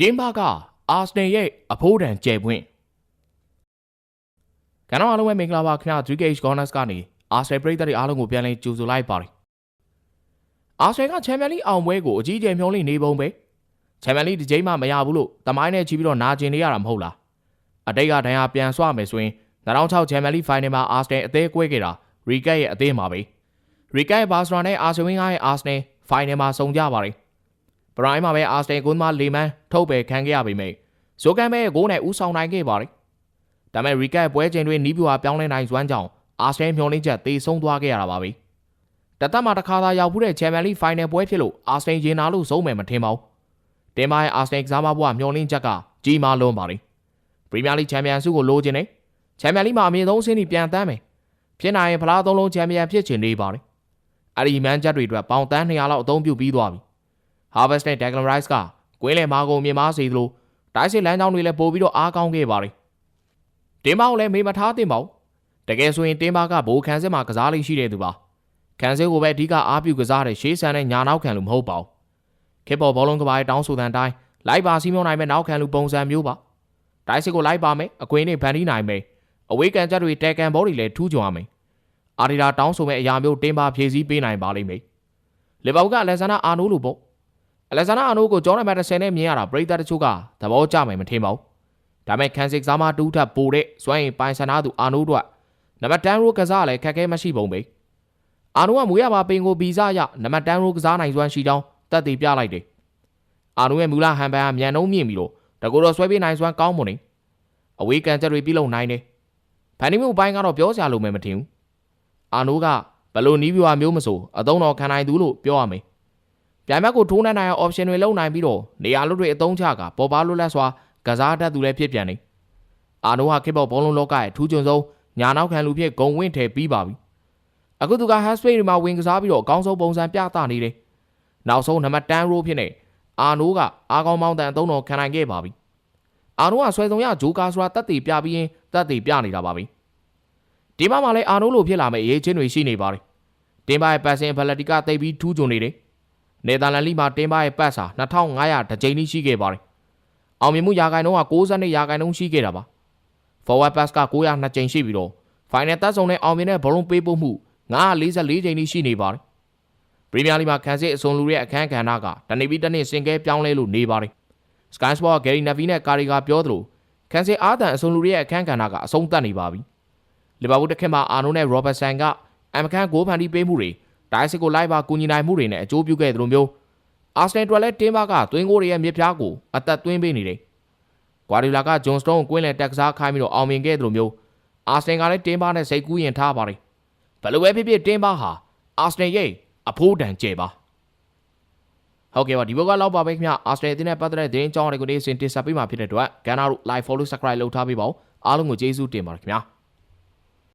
တင်းဘာကအာဆနယ်ရဲ့အဖိုးတန်ကျယ်ပွင့်ကနော်အားလုံးပဲမင်္ဂလာပါခင်ဗျာ 3KH Corners ကနေအာဆနယ်ပရိသတ်တွေအားလုံးကိုပြန်လည်ကြိုဆိုလိုက်ပါတယ်အာဆနယ်ကချန်ပီယံလိအောင်ပွဲကိုအကြီးအကျယ်မျှော်လင့်နေပုံပဲချန်ပီယံလိဒီချိန်မှမရဘူးလို့တမိုင်းနဲ့ချီပြီးတော့နာကျင်နေရတာမဟုတ်လားအတိတ်ကဒဏ်ရာပြန်ဆွမယ်ဆိုရင်2006ချန်ပီယံလိဖိုင်နယ်မှာအာဆနယ်အသေးကွဲခဲ့တာရီကတ်ရဲ့အသေးမှာပဲရီကတ်ရဲ့ဘာစရာနဲ့အာဆင်ဝင်းကရဲ့အာဆနယ်ဖိုင်နယ်မှာစုံကြပါတယ် ပရိုင်းမှာပဲအာစတယ်ကွန်းမလီမန်ထုတ်ပယ်ခံခဲ့ရပေမယ့်ဇိုကန်ပဲဂိုးနဲ့ဦးဆောင်နိုင်ခဲ့ပါတယ်။ဒါပေမဲ့ရီကတ်ပွဲချိန်တွင်နီးပြွာပြောင်းလဲနိုင်စွမ်းကြောင့်အာစတယ်မျှော်လင့်ချက်သေဆုံးသွားခဲ့ရတာပါပဲ။တသက်မှာတစ်ခါသာရောက်ဖူးတဲ့ချန်ပီယံလိဖိုင်နယ်ပွဲဖြစ်လို့အာစတယ်ရင်နာလို့ဆုံးမယ်မထင်ပါဘူး။တင်မာရဲ့အာစတယ်ကစားမဘွားမျှော်လင့်ချက်ကကြီးမားလွန်းပါလေ။ပရီးမီယာလိချန်ပီယံဆုကိုလိုချင်တယ်။ချန်ပီယံလိမှာအမြင့်ဆုံးအဆင့်ထိပြန်တမ်းမယ်။ဖြစ်နိုင်ရင်ဖလားသုံးလုံးချန်ပီယံဖြစ်ချင်နေပါလေ။အဲ့ဒီမန်ချက်တွေအတွက်ပေါင်တန်း200လောက်အသုံးပြုပြီးသွားပြီ။ Harvest နဲ့ Declan Rice ကကွင်းလယ်မာကုန်မြင်မာစေသလိုတိုက်စစ်လမ်းကြောင်းတွေလည်းပို့ပြီးတော့အားကောင်းခဲ့ပါတယ်။တင်းမောက်လည်းမေးမထားသင့်ပါဘူး။တကယ်ဆိုရင်တင်းပါကဘိုးခန်းစစ်မှာကစားလိမ့်ရှိတဲ့သူပါ။ခန်းစစ်ကိုပဲအဓိကအားပြုကစားတဲ့ရှေးဆန်တဲ့ညာနောက်ခံလူမဟုတ်ပါဘူး။ခေတ်ပေါ်ဘောလုံးကဘာရဲ့တောင်းဆိုတဲ့အတိုင်းလိုက်ပါစီးမြုံနိုင်မဲ့နောက်ခံလူပုံစံမျိုးပါ။တိုက်စစ်ကိုလိုက်ပါမယ်အကွင်းနဲ့ဗန်ဒီနိုင်မယ်အဝေးကန်ချက်တွေတဲကန်ဘောတွေလည်းထူးချွန်ရမယ်။အာဒီတာတောင်းဆိုမဲ့အရာမျိုးတင်းပါဖြည့်ဆည်းပေးနိုင်ပါလိမ့်မယ်။လီဗာပူးကအလက်ဇန္ဒာအာနိုးလိုပေါ့ အလက်ဇန္ဒာအာနိုကိုဂျော်နန်မက်တဆယ်နဲ့မြင်ရတာပရိသတ်တချို့ကသဘောကျမယ်မထင်ပါဘူး။ဒါပေမဲ့ခန်းစစ်ကစားမတူးထပ်ပိုတဲ့စွမ်းရင်ပိုင်ဆန္ဒသူအာနိုတို့ကနံပါတ်10ရိုးကစားလည်းခက်ခဲမရှိပုံပဲ။အာနိုကမူရပါပင်ကိုဗီဇရနံပါတ်10ရိုးကစားနိုင်စွမ်းရှိကြောင်းတက်တည်ပြလိုက်တယ်။အာနိုရဲ့မူလဟန်ပန်ကမြန်နှုံးမြင့်ပြီးတော့တကူတော့ဆွဲပေးနိုင်စွမ်းကောင်းမွန်နေ။အဝေးကန်ချက်တွေပြုလုပ်နိုင်တယ်။ဖန်နီမျိုးပိုင်းကတော့ပြောစရာလိုမယ်မထင်ဘူး။အာနိုကဘယ်လိုနီးပြွာမျိုးမဆိုအသုံးတော်ခံနိုင်သူလို့ပြောရမယ်။ ပြိုင်ဘက်ကိုထိုးနှက်နိုင်အောင် option တွေလုံနိုင်ပြီးတော့နေရာလွတ်တွေအသုံးချကပေါ်ပါလွတ်လပ်စွာကစားတတ်သူလည်းဖြစ်ပြန်နေ။အာနိုဟာခေတ်ပေါ်ဘောလုံးလောကရဲ့ထူးချွန်ဆုံးညာနောက်ခံလူဖြစ်ဂုံဝင့်ထဲပြီးပါပြီ။အခုသူက half space တွေမှာဝင်ကစားပြီးတော့အကောင်းဆုံးပုံစံပြသနေတယ်။နောက်ဆုံးနံပါတ်10 row ဖြစ်နေအာနိုကအားကောင်းမောင်းတန်အသုံးတော်ခံနိုင်ခဲ့ပါပြီ။အာနိုကဆွဲဆောင်ရဂျိုကာဆိုတာတက်တည်ပြပြီးရင်တက်တည်ပြနေတာပါပဲ။ဒီမှာမှလည်းအာနိုလိုဖြစ်လာမယ့်အရေးချင်းတွေရှိနေပါတယ်။တင်ပါရဲ့ passing ability ကတိတ်ပြီးထူးချွန်နေတယ်။ နယ်သာလန်လိမှာတင်းပါရဲ့ပတ်စာ2500တကြိမ်ကြီးရှိခဲ့ပါတယ်။အောင်မြင်မှုရာခိုင်နှုန်းက62ရာခိုင်နှုန်းရှိခဲ့တာပါ။ forward pass က902ကြိမ်ရှိပြီးတော့ final တက်ဆုံးနဲ့အောင်မြင်တဲ့ဘောလုံးပေးပို့မှု944ကြိမ်ကြီးရှိနေပါတယ်။ပရီးမီယာလိမှာခန်းစစ်အစုံလူရဲ့အခန်းကဏ္ဍကတနေ့ပြီးတစ်နေ့စင်ကဲပြောင်းလဲလို့နေပါတယ်။ Sky Sport ဂယ်ရီနဗီနဲ့ကာရီကပြောသလိုခန်းစစ်အားတန်အစုံလူရဲ့အခန်းကဏ္ဍကအဆုံးသတ်နေပါပြီ။လီဗာပူးတစ်ခက်မှာအာနိုနဲ့ရောဘတ်ဆန်ကအမ်မကန်ဂိုးဖန်တီးပေးမှုတွေ ဒိုင်စစ်ကိုလိုက်ပါကူညီနိုင်မှုတွေနဲ့အကျိုးပြုခဲ့သလိုမျိုးအာဆနယ်အတွက်လည်းတင်းပါကသွင်းကိုတွေရဲ့မြစ်ဖျားကိုအသက်သွင်းပေးနေတယ်။ဂွာဒီလာကဂျွန်စတုန်းကိုကွင်းလယ်တက်စားခိုင်းပြီးတော့အောင်မြင်ခဲ့သလိုမျိုးအာဆနယ်ကလည်းတင်းပါနဲ့စိတ်ကူးရင်ထားပါတယ်။ဘယ်လိုပဲဖြစ်ဖြစ်တင်းပါဟာအာဆနယ်ရဲ့အဖိုးတန်ကျဲပါ။ဟုတ်ကဲ့ပါဒီဘက်ကလောက်ပါပဲခင်ဗျအာဆနယ်အသင်းနဲ့ပတ်သက်တဲ့သတင်းအကြောင်းတွေကိုနေ့စဉ်တင်ဆက်ပေးမှာဖြစ်တဲ့အတွက်ကန်နာတို့ live follow subscribe လုပ်ထားပေးပါဦးအားလုံးကိုကျေးဇူးတင်ပါတယ်ခင်ဗျာ။